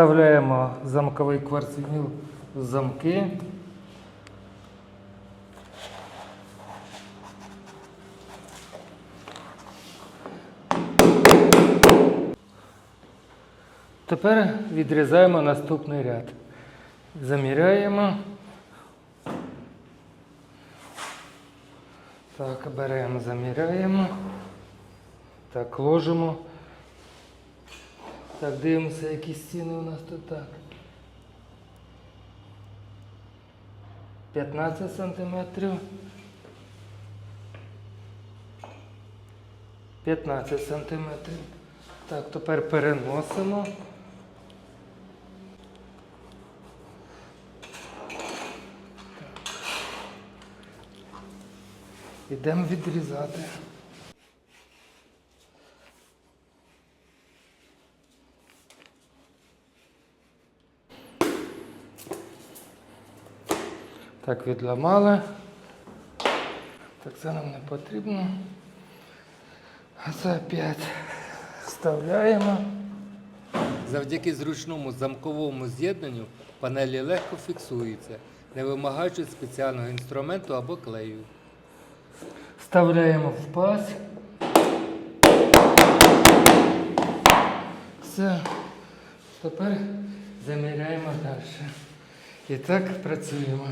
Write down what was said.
Вставляємо замковий кварцвініл в замки. Тепер відрізаємо наступний ряд. Заміряємо. Так, беремо, заміряємо. Так, ложимо. Так, дивимося, які стіни у нас тут так. 15 сантиметрів. 15 сантиметрів. Так, тепер переносимо. Ідемо відрізати. Так, відламали. Так, це нам не потрібно. А це опять вставляємо. Завдяки зручному замковому з'єднанню панелі легко фіксуються, не вимагаючи спеціального інструменту або клею. Вставляємо в паз. Все. Тепер заміряємо далі. І так працюємо.